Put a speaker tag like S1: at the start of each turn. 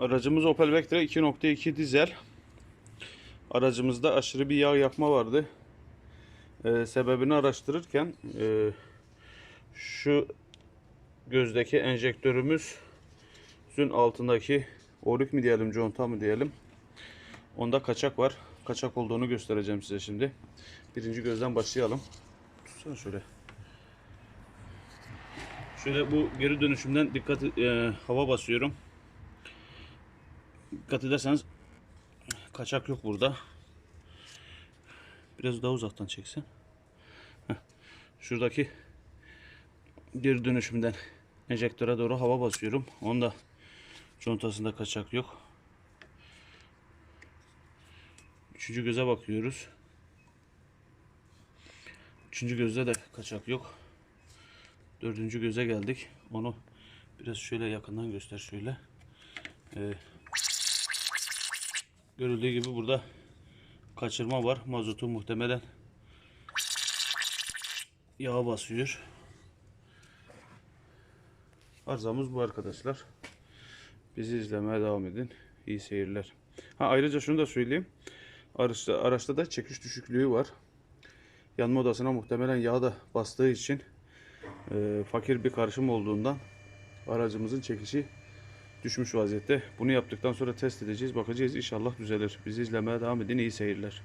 S1: Aracımız Opel Vectra 2.2 dizel. Aracımızda aşırı bir yağ yakma vardı. Ee, sebebini araştırırken e, şu gözdeki enjektörümüzün altındaki orik mi diyelim, conta mı diyelim. Onda kaçak var. Kaçak olduğunu göstereceğim size şimdi. Birinci gözden başlayalım. Tutsana şöyle. Şöyle bu geri dönüşümden dikkat e, hava basıyorum. Dikkat ederseniz kaçak yok burada. Biraz daha uzaktan çeksen. Heh. Şuradaki geri dönüşümden enjektöre doğru hava basıyorum. Onda contasında kaçak yok. Üçüncü göze bakıyoruz. Üçüncü gözde de kaçak yok. Dördüncü göze geldik. Onu biraz şöyle yakından göster şöyle. Ee, görüldüğü gibi burada kaçırma var. Mazotu muhtemelen yağa basıyor. Arızamız bu arkadaşlar. Bizi izlemeye devam edin. İyi seyirler. Ha ayrıca şunu da söyleyeyim. Araçta, araçta da çekiş düşüklüğü var. Yanma odasına muhtemelen yağ da bastığı için e, fakir bir karışım olduğundan aracımızın çekişi düşmüş vaziyette. Bunu yaptıktan sonra test edeceğiz, bakacağız. İnşallah düzelir. Bizi izlemeye devam edin. İyi seyirler.